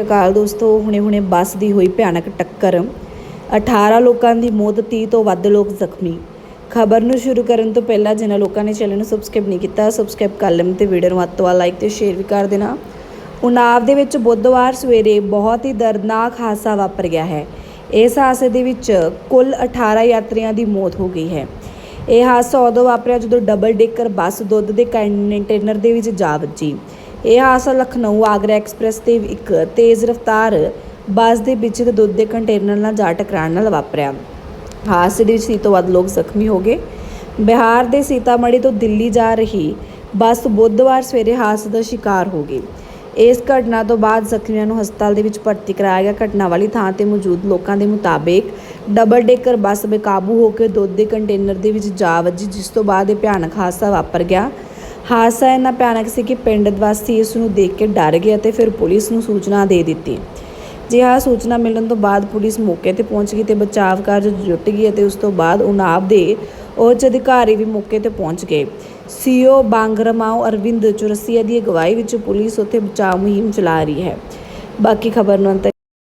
ਅਕਾਲ ਦੋਸਤੋ ਹੁਣੇ-ਹੁਣੇ ਬੱਸ ਦੀ ਹੋਈ ਭਿਆਨਕ ਟੱਕਰ। 18 ਲੋਕਾਂ ਦੀ ਮੌਤ 30 ਤੋਂ ਵੱਧ ਲੋਕ ਜ਼ਖਮੀ। ਖਬਰ ਨੂੰ ਸ਼ੁਰੂ ਕਰਨ ਤੋਂ ਪਹਿਲਾਂ ਜਿਨ੍ਹਾਂ ਲੋਕਾਂ ਨੇ ਚੈਨਲ ਨੂੰ ਸਬਸਕ੍ਰਾਈਬ ਨਹੀਂ ਕੀਤਾ, ਸਬਸਕ੍ਰਾਈਬ ਕਰ ਲੈਣ ਤੇ ਵੀਡੀਓ ਨੂੰ ਵੱਧ ਤੋਂ ਵੱਧ ਲਾਈਕ ਤੇ ਸ਼ੇਅਰ ਵੀ ਕਰ ਦੇਣਾ। ਉਨਾਵ ਦੇ ਵਿੱਚ ਬੁੱਧਵਾਰ ਸਵੇਰੇ ਬਹੁਤ ਹੀ ਦਰਦਨਾਕ ਹਾਦਸਾ ਵਾਪਰ ਗਿਆ ਹੈ। ਇਸ ਹਾਦਸੇ ਦੇ ਵਿੱਚ ਕੁੱਲ 18 ਯਾਤਰੀਆਂ ਦੀ ਮੌਤ ਹੋ ਗਈ ਹੈ। ਇਹ ਹਾਦਸਾ ਉਦੋਂ ਵਾਪਰਿਆ ਜਦੋਂ ਡਬਲ ਡੇਕਰ ਬੱਸ ਦੁੱਧ ਦੇ ਕੰਟੇਨਰ ਦੇ ਵਿੱਚ ਜਾ ਵੱਜੀ। ਇਹ ਹਾਦਸਾ ਲਖਨਊ ਆਗਰਾ ਐਕਸਪ੍ਰੈਸ ਤੇ ਇੱਕ ਤੇਜ਼ ਰਫ਼ਤਾਰ ਬੱਸ ਦੇ ਵਿੱਚ ਤੇ ਦੁੱਧ ਦੇ ਕੰਟੇਨਰ ਨਾਲ ਜਾ ਟਕਰਾਉਣ ਨਾਲ ਵਾਪਰਿਆ। ਹਾਦਸੇ ਦੇ ਵਿੱਚ ਤੀਹ ਤੋਂ ਵੱਧ ਲੋਕ ਜ਼ਖਮੀ ਹੋ ਗਏ। ਬਿਹਾਰ ਦੇ ਸੀਤਾਮੜੀ ਤੋਂ ਦਿੱਲੀ ਜਾ ਰਹੀ ਬੱਸ ਬੁੱਧਵਾਰ ਸਵੇਰੇ ਹਾਦਸੇ ਦਾ ਸ਼ਿਕਾਰ ਹੋ ਗਈ। ਇਸ ਘਟਨਾ ਤੋਂ ਬਾਅਦ ਜ਼ਖਮੀਆਂ ਨੂੰ ਹਸਪਤਾਲ ਦੇ ਵਿੱਚ ਭਰਤੀ ਕਰਾਇਆ ਗਿਆ। ਘਟਨਾ ਵਾਲੀ ਥਾਂ ਤੇ ਮੌਜੂਦ ਲੋਕਾਂ ਦੇ ਮੁਤਾਬਿਕ ਡਬਲ ਡੇਕਰ ਬੱਸ ਬੇਕਾਬੂ ਹੋ ਕੇ ਦੁੱਧ ਦੇ ਕੰਟੇਨਰ ਦੇ ਵਿੱਚ ਜਾ ਵੱਜੀ, ਜਿਸ ਤੋਂ ਬਾਅਦ ਇਹ ਭਿਆਨਕ ਹਾਦਸਾ ਵਾਪਰ ਗਿਆ। ਹਾਦਸਾ ਇੰਨਾ ਭਿਆਨਕ ਸੀ ਕਿ ਪਿੰਡ ਵਾਸੀ ਇਸ ਨੂੰ ਦੇਖ ਕੇ ਡਰ ਗਏ ਅਤੇ ਫਿਰ ਪੁਲਿਸ ਨੂੰ ਸੂਚਨਾ ਦੇ ਦਿੱਤੀ। ਜੀ ਹਾਂ ਸੂਚਨਾ ਮਿਲਣ ਤੋਂ ਬਾਅਦ ਪੁਲਿਸ ਮੌਕੇ ਤੇ ਪਹੁੰਚ ਗਈ ਤੇ ਬਚਾਅ ਕਾਰਜ ਜੁਟ ਗਈ ਅਤੇ ਉਸ ਤੋਂ ਬਾਅਦ ਉਨਾਬ ਦੇ ਉੱਚ ਅਧਿਕਾਰੀ ਵੀ ਮੌਕੇ ਤੇ ਪਹੁੰਚ ਗਏ। ਸੀਓ ਬਾਂਗਰਮਾਓ ਅਰਵਿੰਦ ਚੁਰਸੀਆ ਦੀ ਅਗਵਾਈ ਵਿੱਚ ਪੁਲਿਸ ਉੱਥੇ ਬਚਾਅ ਮੁਹਿੰਮ ਚਲਾ ਰਹੀ ਹੈ। ਬਾਕੀ ਖਬਰ ਨੂੰ ਅੰਤ